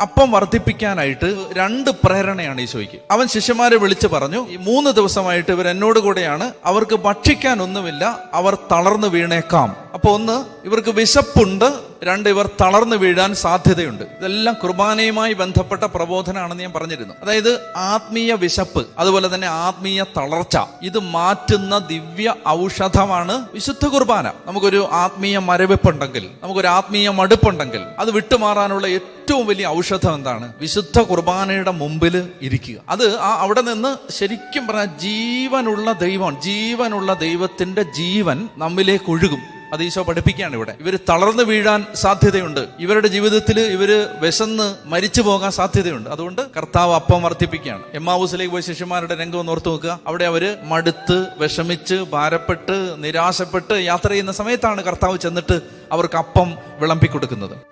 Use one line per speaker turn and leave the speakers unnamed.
അപ്പം വർദ്ധിപ്പിക്കാനായിട്ട് രണ്ട് പ്രേരണയാണ് ഈശോയ്ക്ക്. അവൻ ശിഷ്യന്മാരെ വിളിച്ചു പറഞ്ഞു ഈ മൂന്ന് ദിവസമായിട്ട് ഇവർ എന്നോട് കൂടെയാണ്. അവർക്ക് ഭക്ഷിക്കാൻ ഒന്നുമില്ല. അവർ തളർന്നു വീണേക്കാം. അപ്പൊ ഒന്ന് ഇവർക്ക് വിശപ്പുണ്ട് രണ്ട് ഇവർ തളർന്നു വീഴാൻ സാധ്യതയുണ്ട്. ഇതെല്ലാം കുർബാനയുമായി ബന്ധപ്പെട്ട പ്രബോധനമാണെന്ന് ഞാൻ പറഞ്ഞിരുന്നു. അതായത് ആത്മീയ വിശപ്പ് അതുപോലെ തന്നെ ആത്മീയ തളർച്ച ഇത് മാറ്റുന്ന ദിവ്യ ഔഷധമാണ് വിശുദ്ധ കുർബാന. നമുക്കൊരു ആത്മീയ മരവിപ്പുണ്ടെങ്കിൽ നമുക്കൊരു ആത്മീയ മടുപ്പുണ്ടെങ്കിൽ അത് വിട്ടുമാറാനുള്ള ഏറ്റവും വലിയ ഔഷധം എന്താണ്? വിശുദ്ധ കുർബാനയുടെ മുമ്പിൽ ഇരിക്കുക. അത് ആ അവിടെ നിന്ന് ശരിക്കും പറഞ്ഞാൽ ജീവനുള്ള ദൈവം ജീവനുള്ള ദൈവത്തിന്റെ ജീവൻ നമ്മിലേക്ക് ഒഴുകും. അത് ഈശോ പഠിപ്പിക്കുകയാണ് ഇവിടെ. ഇവർ തളർന്നു വീഴാൻ സാധ്യതയുണ്ട്. ഇവരുടെ ജീവിതത്തിൽ ഇവർ വിശന്ന് മരിച്ചു പോകാൻ സാധ്യതയുണ്ട്. അതുകൊണ്ട് കർത്താവ് അപ്പം വർദ്ധിപ്പിക്കുകയാണ്. എമ്മാവൂസിലേക്ക് പോയ ശിഷ്യന്മാരുടെ രംഗം ഒന്ന് ഓർത്ത് നോക്കുക. അവിടെ അവർ മടുത്ത് വിഷമിച്ച് ഭാരപ്പെട്ട് നിരാശപ്പെട്ട് യാത്ര ചെയ്യുന്ന സമയത്താണ് കർത്താവ് ചെന്നിട്ട് അവർക്ക് അപ്പം വിളമ്പി കൊടുക്കുന്നത്